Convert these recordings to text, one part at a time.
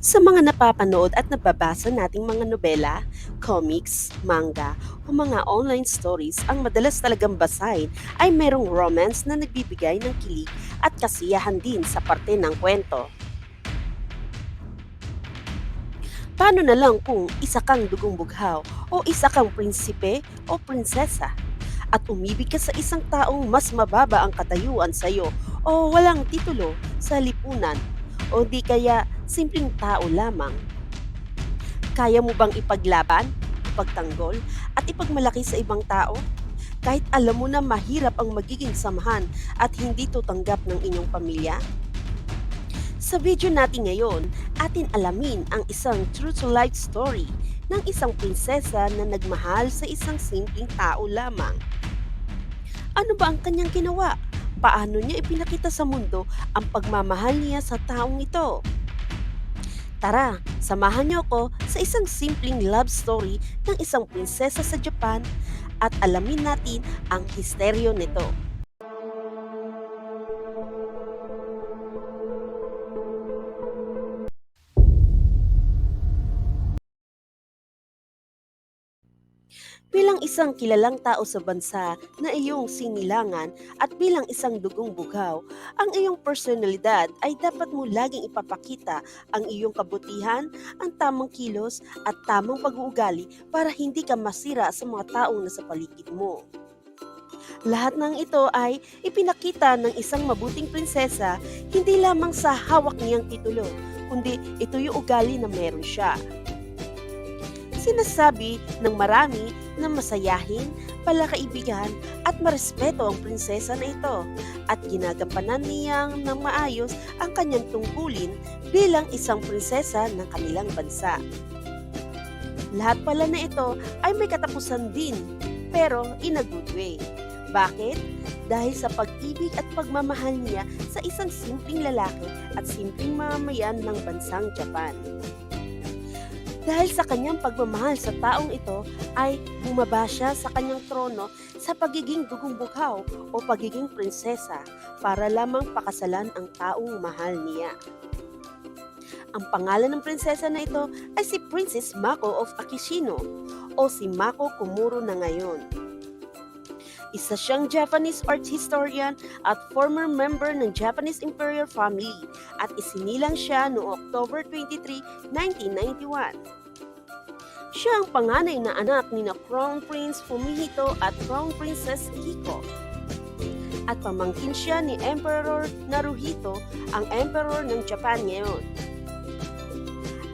Sa mga napapanood at nababasa nating mga nobela, comics, manga, o mga online stories, ang madalas talagang basahin ay merong romance na nagbibigay ng kilig at kasiyahan din sa parte ng kwento. Paano na lang kung isa kang dugong bughaw o isa kang prinsipe o prinsesa at umibig ka sa isang taong mas mababa ang katayuan sa iyo o walang titulo sa lipunan o di kaya simpleng tao lamang. Kaya mo bang ipaglaban, ipagtanggol, at ipagmalaki sa ibang tao? Kahit alam mo na mahirap ang magiging samahan at hindi to tanggap ng inyong pamilya? Sa video natin ngayon, atin alamin ang isang true-to-life story ng isang prinsesa na nagmahal sa isang simpleng tao lamang. Ano ba ang kanyang ginawa? Paano niya ipinakita sa mundo ang pagmamahal niya sa taong ito? Tara, samahan niyo ako sa isang simpleng love story ng isang prinsesa sa Japan at alamin natin ang histeryo nito. Bilang isang kilalang tao sa bansa na iyong sinilangan at bilang isang dugong bughaw, ang iyong personalidad ay dapat mo laging ipapakita ang iyong kabutihan, ang tamang kilos at tamang pag-uugali para hindi ka masira sa mga taong nasa paligid mo. Lahat ng ito ay ipinakita ng isang mabuting prinsesa hindi lamang sa hawak niyang titulo, kundi ito yung ugali na meron siya. Sinasabi ng marami na masayahin, palakaibigan at marespeto ang prinsesa na ito at ginagampanan niyang ng maayos ang kanyang tungkulin bilang isang prinsesa ng kanilang bansa. Lahat pala na ito ay may katapusan din, pero in a good way. Bakit? Dahil sa pag-ibig at pagmamahal niya sa isang simpleng lalaki at simpleng mamamayan ng bansang Japan. Dahil sa kanyang pagmamahal sa taong ito ay bumaba siya sa kanyang trono sa pagiging dugong bughaw o pagiging prinsesa para lamang pakasalan ang taong mahal niya. Ang pangalan ng prinsesa na ito ay si Princess Mako of Akishino o si Mako Kumuro na ngayon. Isa siyang Japanese art historian at former member ng Japanese imperial family at isinilang siya noong October 23, 1991. Siya ang panganay na anak ni na Crown Prince Fumihito at Crown Princess Hiko. At pamangkin siya ni Emperor Naruhito, ang Emperor ng Japan ngayon.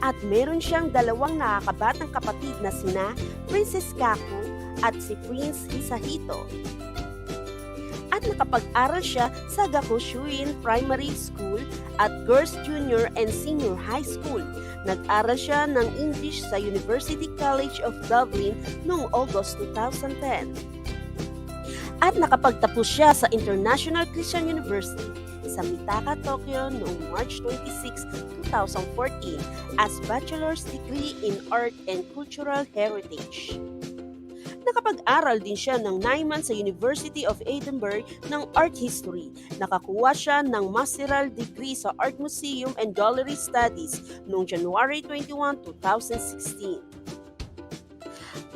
At meron siyang dalawang nakakabatang kapatid na sina Princess Kaku at si Prince Hisahito. At nakapag-aral siya sa Gakushuin Primary School at Girls Junior and Senior High School. Nag-aral siya ng English sa University College of Dublin noong August 2010. At nakapagtapos siya sa International Christian University sa Mitaka, Tokyo noong March 26, 2014 as Bachelor's Degree in Art and Cultural Heritage. Nakapag-aral din siya ng 9 months sa University of Edinburgh ng Art History. Nakakuha siya ng Masteral Degree sa Art Museum and Gallery Studies noong January 21, 2016.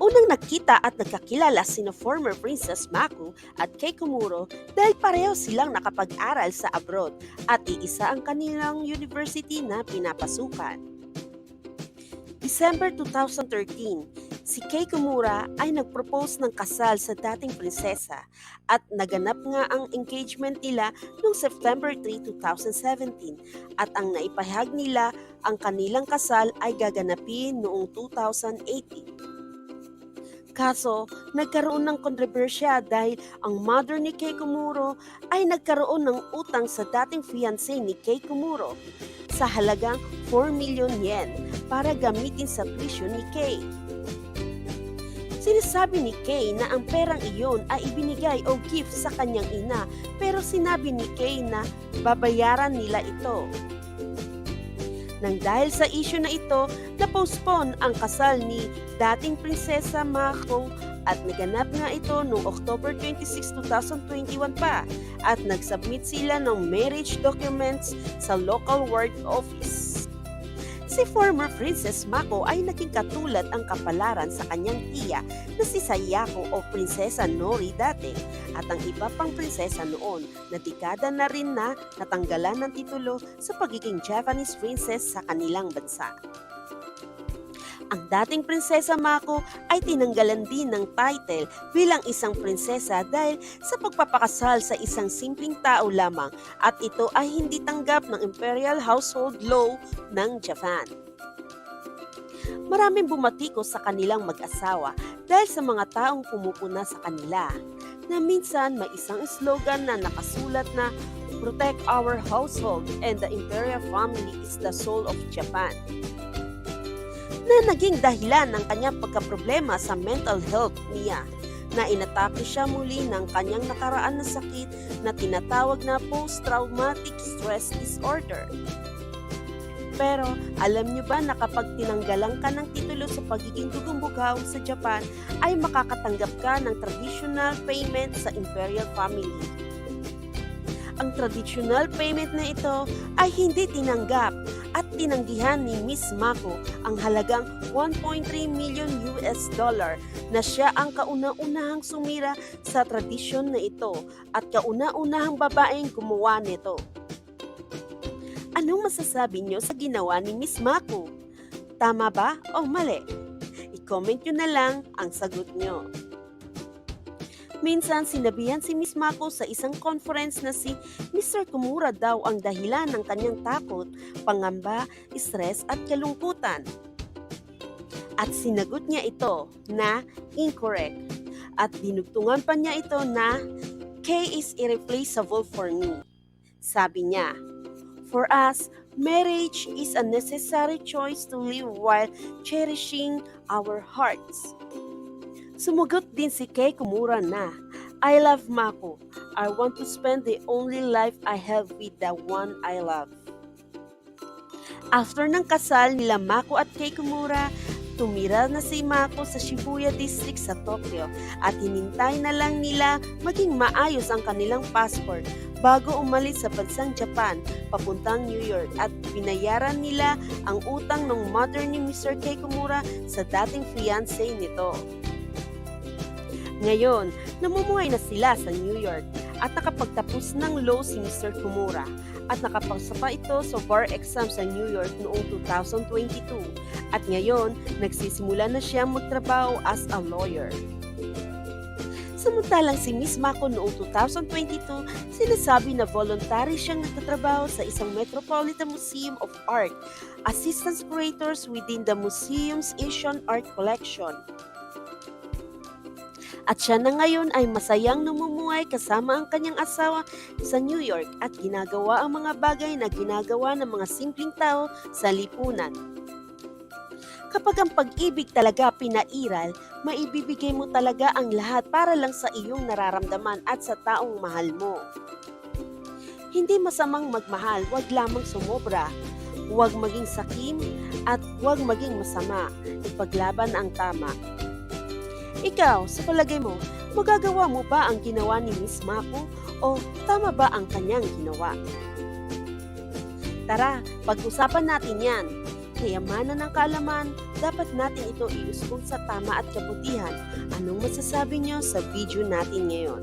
Unang nakita at nagkakilala sina former Princess Mako at Kei Komuro dahil pareho silang nakapag-aral sa abroad at iisa ang kanilang university na pinapasukan. December 2013, si Kei Komura ay nag-propose ng kasal sa dating prinsesa at naganap nga ang engagement nila noong September 3, 2017 at ang naipahag nila ang kanilang kasal ay gaganapin noong 2018. Kaso, nagkaroon ng kontrobersya dahil ang mother ni Kei Komuro ay nagkaroon ng utang sa dating fiancé ni Kei Komuro sa halagang 4 million yen para gamitin sa tuition ni Kei. Sinasabi ni Kay na ang perang iyon ay ibinigay o gift sa kanyang ina pero sinabi ni Kay na babayaran nila ito. Nang dahil sa issue na ito, na-postpone ang kasal ni dating Prinsesa Mako at naganap nga ito noong October 26, 2021 pa at nag-submit sila ng marriage documents sa local ward office. Si former Princess Mako ay naging katulad ang kapalaran sa kanyang tiya na si Sayako o Prinsesa Nori dati at ang iba pang prinsesa noon na dekada na rin na natanggalan ng titulo sa pagiging Japanese princess sa kanilang bansa. Ang dating Prinsesa Mako ay tinanggalan din ng title bilang isang prinsesa dahil sa pagpapakasal sa isang simpleng tao lamang at ito ay hindi tanggap ng Imperial Household Law ng Japan. Maraming bumatikos sa kanilang mag-asawa dahil sa mga taong pumupuna sa kanila na minsan may isang slogan na nakasulat na Protect our household and the imperial family is the soul of Japan na naging dahilan ng kanyang pagkaproblema sa mental health niya na inatake siya muli ng kanyang nakaraan na sakit na tinatawag na post-traumatic stress disorder. Pero alam niyo ba na kapag tinanggalan ka ng titulo sa pagiging dugumbugaw sa Japan ay makakatanggap ka ng traditional payment sa imperial family? Ang traditional payment na ito ay hindi tinanggap at tinanggihan ni Miss Mako ang halagang 1.3 million US dollar na siya ang kauna-unahang sumira sa tradisyon na ito at kauna-unahang babaeng gumawa nito. Anong masasabi niyo sa ginawa ni Miss Mako? Tama ba o mali? I-comment nyo na lang ang sagot nyo. Minsan sinabihan si Miss Mako sa isang conference na si Mr. Kumura daw ang dahilan ng kanyang takot, pangamba, stress at kalungkutan. At sinagot niya ito na incorrect. At dinugtungan pa niya ito na K is irreplaceable for me. Sabi niya, For us, marriage is a necessary choice to live while cherishing our hearts. Sumugot din si Kei Kumura na, I love Mako. I want to spend the only life I have with the one I love. After ng kasal nila Mako at Kei Kumura, tumira na si Mako sa Shibuya District sa Tokyo at hinintay na lang nila maging maayos ang kanilang passport bago umalis sa bansang Japan papuntang New York at binayaran nila ang utang ng mother ni Mr. Kei Kumura sa dating fiancé nito. Ngayon, namumuhay na sila sa New York at nakapagtapos ng law si Mr. Kumura at nakapasa pa ito sa bar exam sa New York noong 2022 at ngayon nagsisimula na siyang magtrabaho as a lawyer. Samantalang si Miss Mako noong 2022, sinasabi na voluntary siyang nagtatrabaho sa isang Metropolitan Museum of Art, assistant curators within the museum's Asian art collection. At siya na ngayon ay masayang namumuhay kasama ang kanyang asawa sa New York at ginagawa ang mga bagay na ginagawa ng mga simpleng tao sa lipunan. Kapag ang pag-ibig talaga pinairal, maibibigay mo talaga ang lahat para lang sa iyong nararamdaman at sa taong mahal mo. Hindi masamang magmahal, wag lamang sumobra. Huwag maging sakim at huwag maging masama. Ipaglaban ang tama. Ikaw, sa palagay mo, magagawa mo ba ang ginawa ni Miss Mako o tama ba ang kanyang ginawa? Tara, pag-usapan natin yan. Kayamanan ng kaalaman, dapat natin ito iusbong sa tama at kabutihan. Anong masasabi nyo sa video natin ngayon?